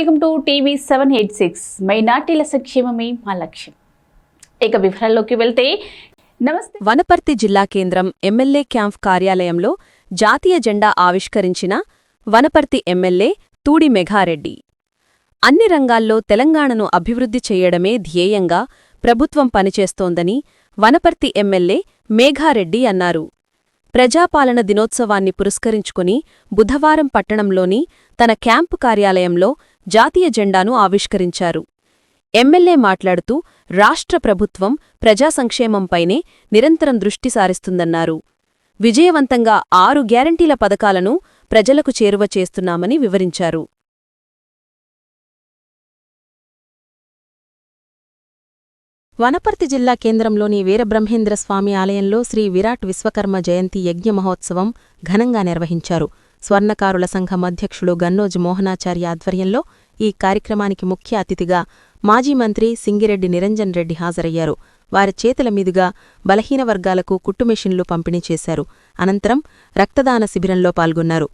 Welcome to TV seven eight six. మైనార్టీల సంక్షేమమే మా లక్ష్యం. ఇక వివరాల్లోకి వెళ్తే నమస్తే. వనపర్తి జిల్లా కేంద్రం ఎమ్మెల్యే క్యాంప్ కార్యాలయంలో జాతీయ జెండా ఆవిష్కరించిన వనపర్తి ఎమ్మెల్యే తూడి మెఘారెడ్డి. అన్ని రంగాల్లో తెలంగాణను అభివృద్ధి చేయడమే ధ్యేయంగా ప్రభుత్వం పనిచేస్తోందని వనపర్తి ఎమ్మెల్యే మేఘారెడ్డి అన్నారు. ప్రజాపాలన దినోత్సవాన్ని పురస్కరించుకుని బుధవారం పట్టణంలోని తన క్యాంపు కార్యాలయంలో జాతీయ జెండాను ఆవిష్కరించారు. ఎమ్మెల్యే మాట్లాడుతూ రాష్ట్ర ప్రభుత్వం ప్రజా సంక్షేమంపైనే నిరంతరం దృష్టి సారిస్తుందన్నారు. విజయవంతంగా ఆరు గ్యారంటీల పథకాలను ప్రజలకు చేరువ చేస్తున్నామని వివరించారు. వనపర్తి జిల్లా కేంద్రంలోని వీరబ్రహ్మేంద్ర స్వామి ఆలయంలో శ్రీ విరాట్ విశ్వకర్మ జయంతి యజ్ఞ మహోత్సవం ఘనంగా నిర్వహించారు. స్వర్ణకారుల సంఘం అధ్యక్షుడు గన్నోజ్ మోహనాచార్య ఆధ్వర్యంలో ఈ కార్యక్రమానికి ముఖ్య అతిథిగా మాజీ మంత్రి సింగిరెడ్డి నిరంజన్ రెడ్డి హాజరయ్యారు. వారి చేతుల మీదుగా బలహీన వర్గాలకు కుట్టుమెషిన్లు పంపిణీ చేశారు. అనంతరం రక్తదాన శిబిరంలో పాల్గొన్నారు.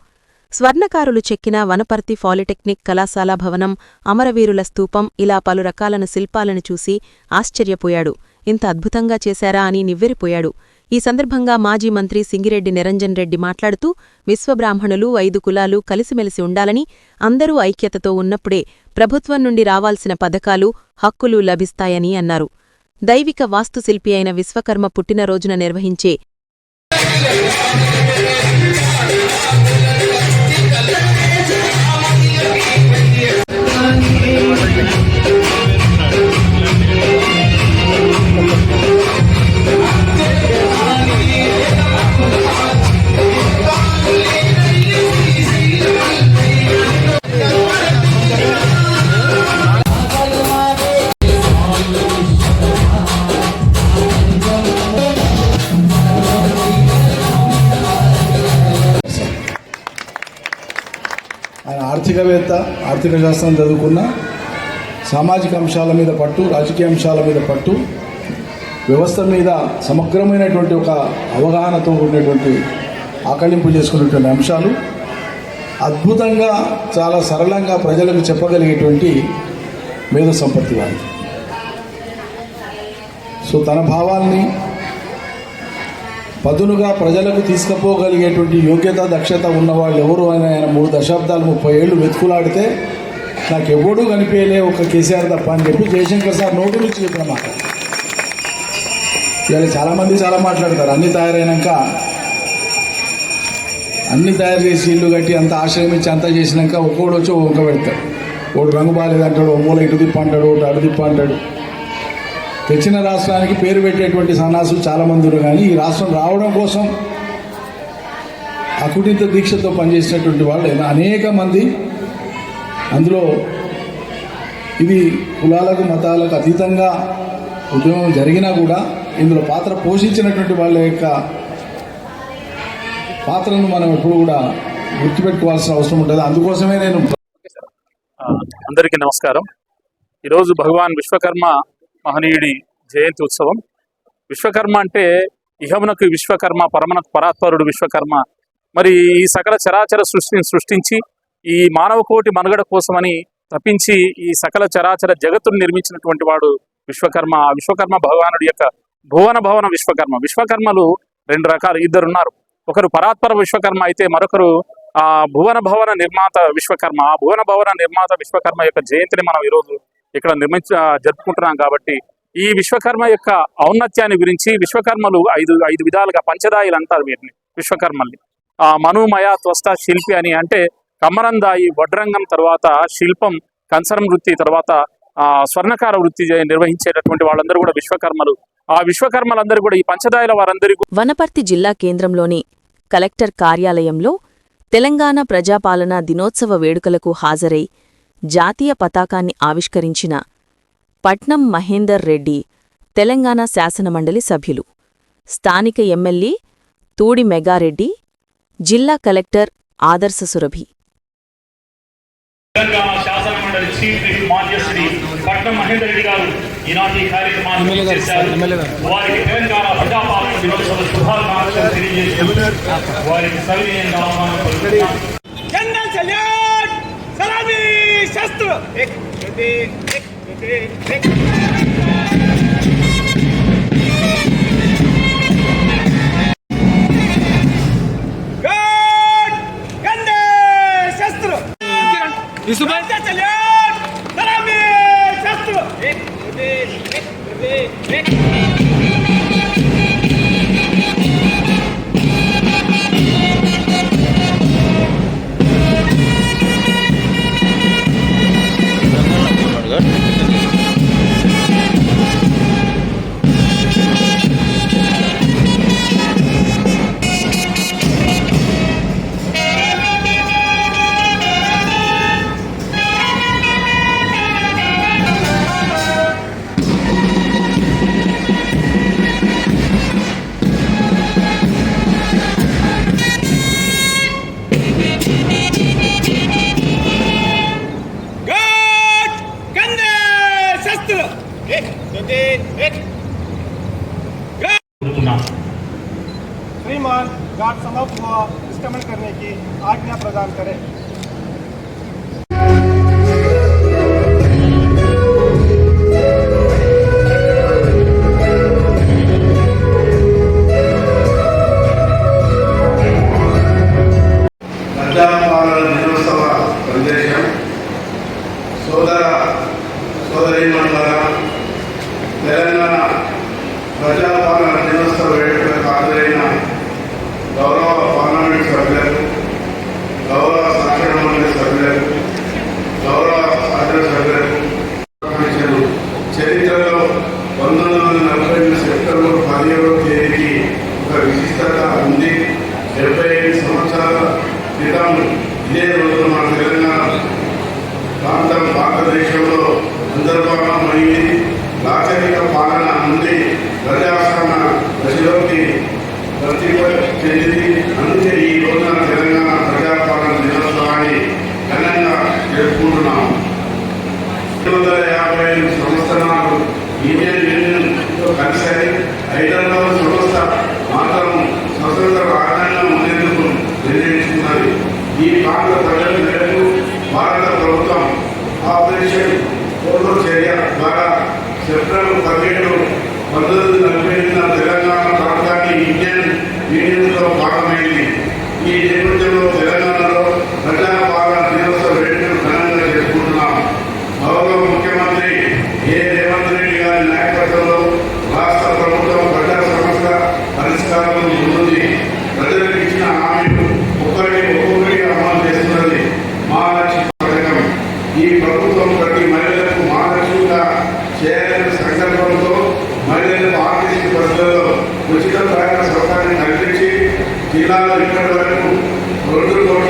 స్వర్ణకారులు చెక్కిన వనపర్తి పాలిటెక్నిక్ కళాశాల భవనం అమరవీరుల స్తూపం ఇలా పలు రకాలను శిల్పాలను చూసి ఆశ్చర్యపోయాడు. ఇంత అద్భుతంగా చేశారా అని నివ్వెరిపోయాడు. ఈ సందర్భంగా మాజీ మంత్రి సింగిరెడ్డి నిరంజన్ రెడ్డి మాట్లాడుతూ విశ్వబ్రాహ్మణులు ఐదు కులాలు కలిసిమెలిసి ఉండాలని అందరూ ఐక్యతతో ఉన్నప్పుడే ప్రభుత్వం నుండి రావాల్సిన పథకాలు హక్కులు లభిస్తాయని అన్నారు. దైవిక వాస్తుశిల్పి అయిన విశ్వకర్మ పుట్టినరోజున నిర్వహించే ఆర్థికవేత్త ఆర్థిక శాస్త్రం చదువుకున్న సామాజిక అంశాల మీద పట్టు రాజకీయ అంశాల మీద పట్టు వ్యవస్థ మీద సమగ్రమైనటువంటి ఒక అవగాహనతో ఉండేటువంటి ఆకళింపు చేసుకున్నటువంటి అంశాలు అద్భుతంగా చాలా సరళంగా ప్రజలకు చెప్పగలిగేటువంటి మేధో సంపత్తి వారి సో తన భావాల్ని పదునుగా ప్రజలకు తీసుకుపోగలిగేటువంటి యోగ్యత దక్షత ఉన్నవాళ్ళు ఎవరు అని ఆయన మూడు దశాబ్దాలు ముప్పై ఏళ్ళు వెతుకులాడితే నాకు ఎవడూ కనిపించలే ఒక కేసీఆర్ తప్ప అని చెప్పి జయశంకర్ సార్ నోటి నుంచి చెప్పిన మాట. ఇవాళ చాలామంది చాలా మాట్లాడతారు. అన్నీ తయారైనాక అన్నీ తయారు చేసి ఇల్లు కట్టి అంత ఆశ్రయం ఇచ్చి అంతా చేసినాక ఒక్కోడు వచ్చి ఒక్క పెడతాడు. ఒకడు రంగు బాగాలేదంటాడు ఓ మూల ఇటు తిప్ప అంటాడు ఒకటి అడు తిప్ప అంటాడు తెచ్చిన రాష్ట్రానికి పేరు పెట్టేటువంటి సన్నాసులు చాలామంది ఉన్నారు కానీ ఈ రాష్ట్రం రావడం కోసం అకుటిత దీక్షతో పనిచేసినటువంటి వాళ్ళు అనేక మంది. అందులో ఇది కులాలకు మతాలకు అతీతంగా ఉద్యమం జరిగినా కూడా ఇందులో పాత్ర పోషించినటువంటి వాళ్ళ యొక్క పాత్రను మనం ఎప్పుడు కూడా గుర్తుపెట్టుకోవాల్సిన అవసరం ఉంటుంది. అందుకోసమే నేను అందరికీ నమస్కారం. ఈరోజు భగవాన్ విశ్వకర్మ మహనీయుడి జయంతి ఉత్సవం విశ్వకర్మ అంటే ఇహమునకు విశ్వకర్మ పరమనకు పరాత్పరుడు విశ్వకర్మ. మరి ఈ సకల చరాచర సృష్టిని సృష్టించి ఈ మానవ కోటి మనుగడ కోసమని తప్పించి ఈ సకల చరాచర జగత్తును నిర్మించినటువంటి వాడు విశ్వకర్మ. ఆ విశ్వకర్మ భగవానుడి యొక్క భువన భవన విశ్వకర్మ. విశ్వకర్మలు రెండు రకాలు. ఇద్దరు ఉన్నారు ఒకరు పరాత్పర విశ్వకర్మ అయితే మరొకరు ఆ భువన భవన నిర్మాత విశ్వకర్మ. ఆ భువన భవన నిర్మాత విశ్వకర్మ యొక్క జయంతిని మనం ఈరోజు ఇక్కడ నిర్మించ జరుపుకుంటున్నాం కాబట్టి ఈ విశ్వకర్మ యొక్క ఔన్నత్యాన్ని గురించి విశ్వకర్మలు ఐదు ఐదు విధాలుగా పంచదాయిలు అంటారు వీటిని విశ్వకర్మల్ని. ఆ మనుమయ త్వస్త శిల్పి అని అంటే కమ్మరందాయి వడ్రంగం తర్వాత శిల్పం కంచరం వృత్తి తర్వాత ఆ స్వర్ణకార వృత్తి నిర్వహించేటటువంటి వాళ్ళందరూ కూడా విశ్వకర్మలు. ఆ విశ్వకర్మలందరూ కూడా ఈ పంచదాయిల వారందరికీ వనపర్తి జిల్లా కేంద్రంలోని కలెక్టర్ కార్యాలయంలో తెలంగాణ ప్రజాపాలన దినోత్సవ వేడుకలకు హాజరై జాతీయ పతాకాన్ని ఆవిష్కరించిన పట్నం మహేందర్ రెడ్డి తెలంగాణ శాసనమండలి సభ్యులు. స్థానిక ఎమ్మెల్యే తూడి మెగారెడ్డి జిల్లా collector Adarsh Surabhi. Telangana ¡Suscríbete al! ¡Eh, eh, eh, श्रीमान गार्ड समाप्त हुआ स्टमन करने की आज्ञा प्रदान करें। Amen. జిల్లాలో ఇప్పటి వరకు రెండు కోట్ల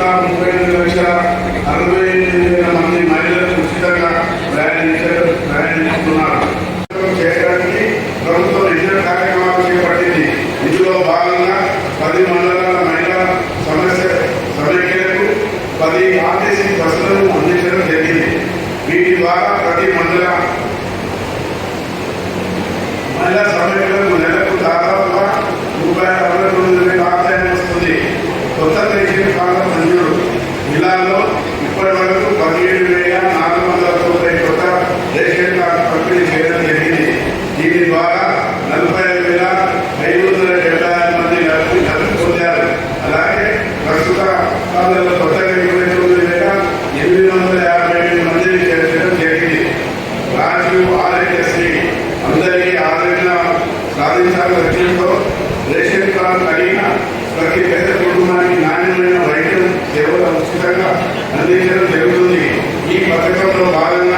రేషన్ కార్డు కలిగిన ప్రతి పేద కుటుంబానికి నాణ్యమైన వైద్యం సేవలు ఉచితంగా అందించడం జరుగుతుంది. ఈ పథకంలో భాగంగా